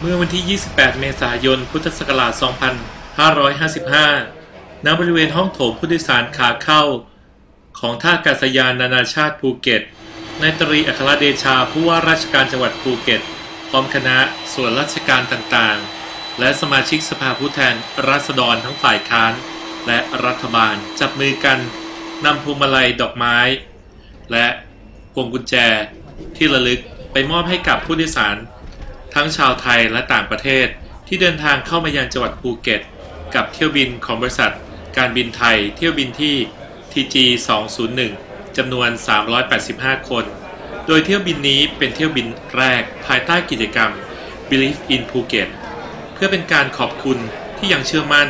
เมื่อวันที่ 28 เมษายน พุทธศักราช 2555 ณ บริเวณห้องโถงผู้โดยสารขาเข้า ของท่าอากาศยานนานาชาติภูเก็ต นายตรีอัครเดชาผู้ว่าราชการจังหวัดภูเก็ต พร้อมคณะส่วนราชการต่างๆ และสมาชิกสภาผู้แทนราษฎรทั้งฝ่ายค้าน และรัฐบาลจับมือกันนำพวงมาลัยดอกไม้ และพวงกุญแจที่ระลึกไปมอบให้กับผู้โดยสาร ทั้งชาวไทยและต่างประเทศที่เดินทางเข้ามายังจังหวัดภูเก็ต กับเที่ยวบินของบริษัท การบินไทยเที่ยวบินที่ TG 201จำนวน 385 คน โดยเที่ยวบินนี้เป็นเที่ยวบินแรกภายใต้กิจกรรม Believe in Phuket เพื่อเป็นการขอบคุณที่ยังเชื่อมั่น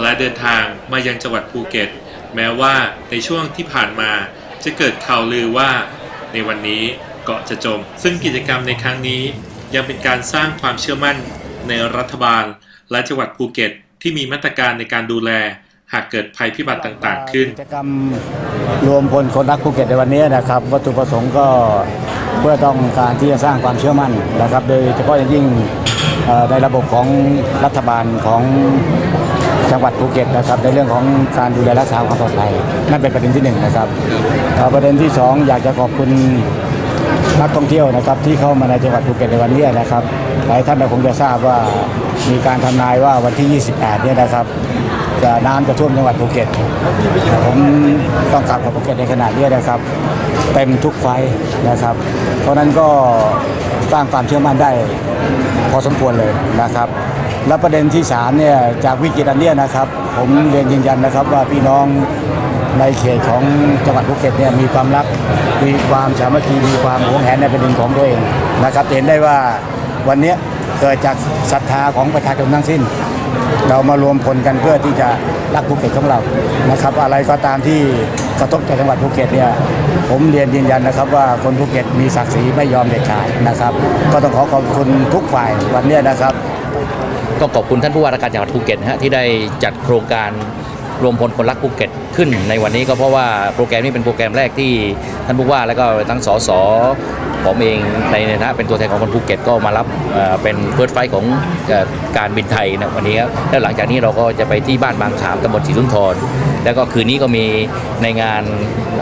และเดินทางมายังจังหวัดภูเก็ต แม้ว่าในช่วงที่ผ่านมาจะเกิดข่าวลือว่า ในวันนี้เกาะจะจม ซึ่งกิจกรรมในครั้งนี้ ยังเป็นการสร้างความเชื่อมั่นในรัฐบาล และจังหวัดภูเก็ต ที่มีมาตรการในการดูแลหากเกิดภัยพิบัติต่างๆ ขึ้น กิจกรรมรวมพลคนรักภูเก็ตในวันนี้นะครับ วัตถุประสงค์ก็เพื่อต้องการที่จะสร้างความเชื่อมั่นนะครับ โดยเฉพาะอย่างยิ่งในระบบของรัฐบาลของจังหวัดภูเก็ตนะครับในเรื่องของการดูแลรักษาความปลอดภัยนั่นเป็นประเด็นที่หนึ่งนะครับประเด็นที่สองอยากจะขอบคุณ นักท่องเที่ยวนะครับที่เข้ามาในจังหวัดภูเก็ตในวันนี้นะครับหลายท่านก็คงจะทราบว่ามีการทำนายว่าวันที่ 28 เนี่ยนะครับจะน้ำจะท่วมจังหวัดภูเก็ตผมต้องกลับกับภูเก็ตในขณะนี้นะครับเต็มทุกไฟนะครับ เพราะนั้นก็สร้างความเชื่อมั่นได้พอสมควรเลยนะครับ และประเด็นที่สามเนี่ยจากวิกฤตอันเนี้ยนะครับ ผมเรียนยืนยันนะครับว่าพี่น้อง ในเขตของจังหวัดภูเก็ตเนี่ยมีความรัก มีความสามัคคีมีความหวงแหนในแผ่นดินของตัวเองนะครับเห็นได้ว่าวันนี้เกิดจากศรัทธาของประชาชนทั้งสิ้น เรามารวมพลกันเพื่อที่จะรักภูเก็ตของเรานะครับ อะไรก็ตามที่กระทบกับจังหวัดภูเก็ตเนี่ยผมเรียนยืนยันนะครับว่าคนภูเก็ตมีศักดิ์ศรีไม่ยอมเด็ดขาดนะครับ ก็ต้องขอขอบคุณทุกฝ่ายวันนี้นะครับ ก็ขอบคุณท่านผู้ว่าราชการจังหวัดภูเก็ตนะฮะที่ได้จัดโครงการ รวมพลคนรักภูเก็ตขึ้นในวันนี้ก็เพราะว่าโปรแกรมนี้เป็นโปรแกรมแรกที่ท่านผู้ว่าแล้วก็ทั้งสสผมเองในฐานะเป็นตัวแทนของคนภูเก็ตก็มารับเป็นเฟิร์สไฟท์ของการบินไทยนะวันนี้ครับแล้วหลังจากนี้เราก็จะไปที่บ้านบางขามตำบลศรีสุนทรแล้วก็คืนนี้ก็มีในงาน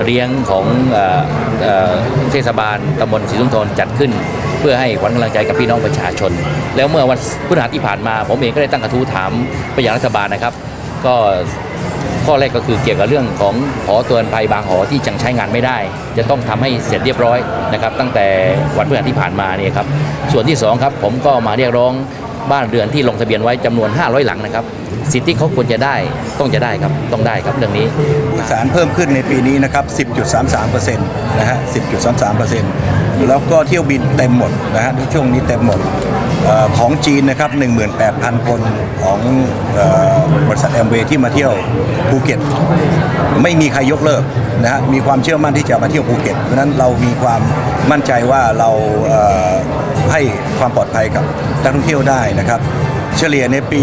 เลี้ยงของเอ่อเอ่อเทศบาลตำบลศรีสุนทรจัดขึ้น เพื่อให้ขวัญกำลังใจกับพี่น้องประชาชน แล้วเมื่อวันพฤหัสที่ผ่านมา ผมเองก็ได้ตั้งกระทู้ถามไปยังรัฐบาลนะครับ ก็ ข้อแรกก็คือเกี่ยวกับเรื่องของหอเตือนภัยบางหอที่ยังใช้งานไม่ได้ จะต้องทำให้เสร็จเรียบร้อยนะครับ ตั้งแต่วันพฤหัสที่ผ่านมาเนี่ยครับส่วนที่สองครับผมก็มาเรียกร้องบ้านเรือนที่ลงทะเบียนไว้จำนวน 500 หลังนะครับ สิทธิเขาควรจะได้ต้องจะได้ครับต้องได้ครับเรื่องนี้ผู้สารเพิ่มขึ้นในปีนี้นะครับ 10.33%นะฮะ 10.33%แล้วก็เที่ยวบินเต็มหมดนะฮะในช่วงนี้เต็มหมด ของจีนนะครับ 18,000 คนของออบริษัทแอมเวย์ที่มาเที่ยวภูเก็ต ไม่มีใครยกเลิกนะฮะมีความเชื่อมั่นที่จะมาเที่ยวภูเก็ต เพราะนั้นเรามีความมั่นใจว่าเราเให้ความปลอดภัยกับนักท่องเที่ยวได้นะครับ เฉลี่ยในปี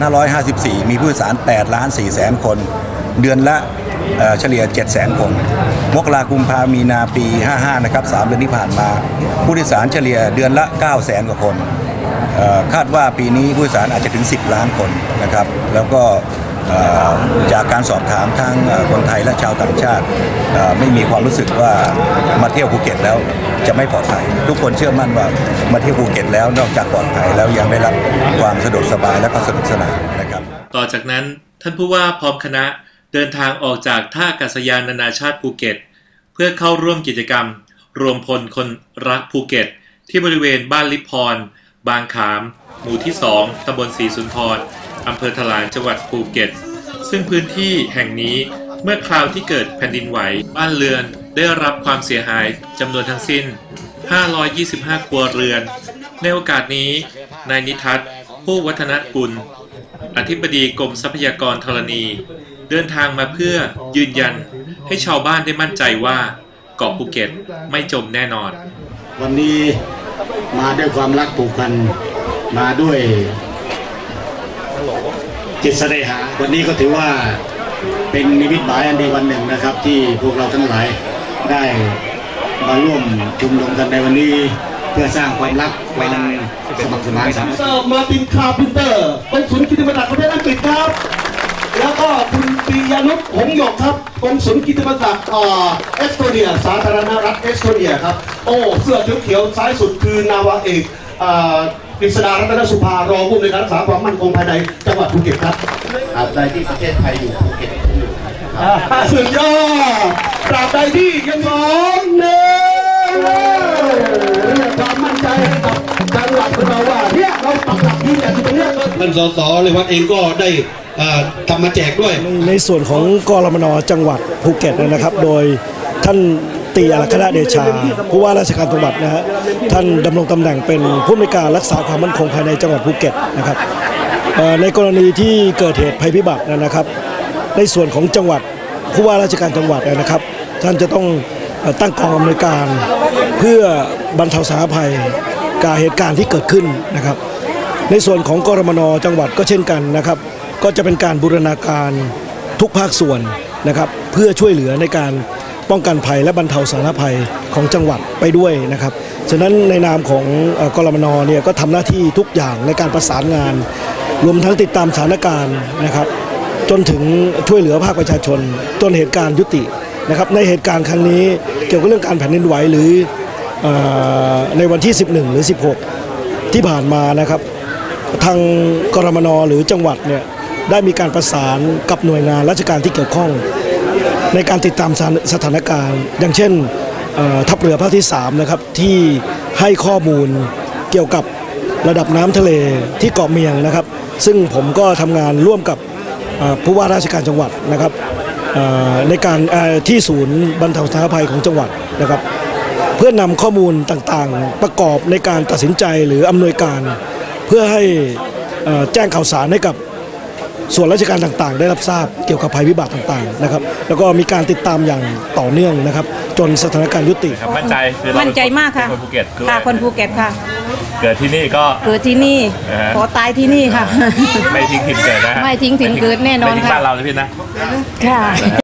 2554 มีผู้โดยสาร8ล้าน4แสนคน เดือนละเอ่อเฉลี่ย7แสนคน มกรากุมภามีนาปี 55 นะครับ3เดือนที่ผ่านมา ผู้โดยสารเฉลี่ยเดือนละ9แสนกว่าคน คาดว่าปีนี้ผู้โดยสารอาจจะถึง 10 ล้านคนนะครับ แล้วก็จากการสอบถามทั้งคนไทยและชาวต่างชาติ ไม่มีความรู้สึกว่ามาเที่ยวภูเก็ตแล้วจะไม่ปลอดภัย ทุกคนเชื่อมั่นว่ามาเที่ยวภูเก็ตแล้วนอกจากปลอดภัยแล้วยังได้รับความสะดวกสบายและก็สนุกสนานนะครับ ต่อจากนั้นท่านผู้ว่าพร้อมคณะ เดินทางออกจากท่าอากาศยานนานาชาติภูเก็ต เพื่อเข้าร่วมกิจกรรม รวมพลคนรักภูเก็ต ที่บริเวณบ้านลิพร บางขาม หมู่ที่ 2ตำบลศรีสุนทรอำเภอถลางจังหวัดภูเก็ต ซึ่งพื้นที่แห่งนี้เมื่อคราวที่เกิดแผ่นดินไหว บ้านเรือนได้รับความเสียหายจำนวนทั้งสิ้น 525 ครัวเรือน ในโอกาสนี้ นายนิทัศน์ ผู้วัฒนกุล อธิบดีกรมทรัพยากรธรณี เดินทางมาเพื่อยืนยันให้ชาวบ้านได้มั่นใจว่าเกาะภูเก็ตไม่จมแน่นอน วันนี้มาด้วยความรักผูกพันมาด้วยจิตเสน่หา วันนี้ก็ถือว่าเป็นนิมิตหมายอันดีวันหนึ่งนะครับ ที่พวกเราทั้งหลายได้มาร่วมชุมนุมกันในวันนี้พื่อสร้างความรักความสมัครสมานสามัคคีเซอร์มาร์ตินคาร์พินเตอร์กองสุลกิตติมศักดิ์ประเทศอังกฤษครับ แล้วก็คุณปียานุชหงส์หยกครับกองสุลกิตติมศักดิ์เอ่อเอสโตเนีย สาธารณรัฐเอสโตเนียครับ โอ้ เสื้อเขียวๆซ้ายสุดคือนาวาเอกเอ่อกฤษดารัตนสุภารองผู้ในวยการรักษาความมั่นคงภายในจังหวัดภูเก็ตครับตราบใดที่ประเทศไทยอยู่ภูเก็ตอยู่สุดยอดตราบใดที่ยังสองหนึ่งเรียกความมั่นใจให้กับจังหวัดของเราว่าเนี่ยเราปักหลักยืนหยัดอยู่ตรงเนี้ยท่านสสเลยวัดเองก็ได้อ่า ทำมาแจกด้วย ในส่วนของกรมนจังหวัดภูเก็ตนะครับ โดยท่านตีอารักษณะเดชาผู้ว่าราชการจังหวัดนะฮะท่านดำรงตำแหน่งเป็นผู้อำนวยการรักษาความมั่นคงภายในจังหวัดภูเก็ตนะครับในกรณีที่เกิดเหตุภัยพิบัตินะครับ ในส่วนของจังหวัดผู้ว่าราชการจังหวัดนะครับ ท่านจะต้องตั้งกองอำนวยการ เพื่อบรรเทาสาธารณภัยกับเหตุการณ์ที่เกิดขึ้นนะครับ ในส่วนของกรมนจังหวัดก็เช่นกันนะครับ ก็จะเป็นการบูรณาการทุกภาคส่วนนะครับ เพื่อช่วยเหลือในการป้องกันภัยและบรรเทาสาธารณภัยของจังหวัดไปด้วยนะครับ ฉะนั้นในนามของอกรมนเนี่ยก็ทำหน้าที่ทุกอย่างในการประสานงาน รวมทั้งติดตามสถานการณ์นะครับ จนถึงช่วยเหลือภาคประชาชน จนเหตุการณ์ยุตินะครับในเหตุการณ์ครั้งนี้เกี่ยวกับเรื่องการแผ่นดินไหวหรือเออในวันที่ 11 หรือ 16 ที่ผ่านมานะครับ ทางกรมนหรือจังหวัดเนี่ย ได้มีการประสานกับหน่วยงานราชการที่เกี่ยวข้อง ในการติดตามสถานการณ์ อย่างเช่นทัพเรือภาคที่3นะครับที่ให้ข้อมูลเกี่ยวกับระดับน้ำทะเลที่เกาะเมียงนะครับ ซึ่งผมก็ทำงานร่วมกับผู้ว่าราชการจังหวัดนะครับในการที่ศูนย์บรรเทาสาธารณภัยของจังหวัดนะครับ เพื่อนำข้อมูลต่างๆ ประกอบในการตัดสินใจหรืออำนวยการ เพื่อให้แจ้งข่าวสารให้กับ ส่วนราชการต่างๆ ได้รับทราบเกี่ยวกับภัยพิบัติต่างๆนะครับแล้วก็มีการติดตามอย่างต่อเนื่องนะครับ จนสถานการณ์ยุติครับมั่นใจคือเรามั่นใจมากค่ะ เป็นคนภูเก็ตด้วยค่ะคนภูเก็ตค่ะ เกิดที่นี่ก็ เกิดที่นี่อ่าฮะ ขอตายที่นี่ค่ะ ไม่ทิ้งถิ่นเกิดนะฮะไม่ทิ้งถิ่นเกิดแน่นอนไม่ทิ้งค่ะ บ้านเราเลยพี่นะ ค่ะ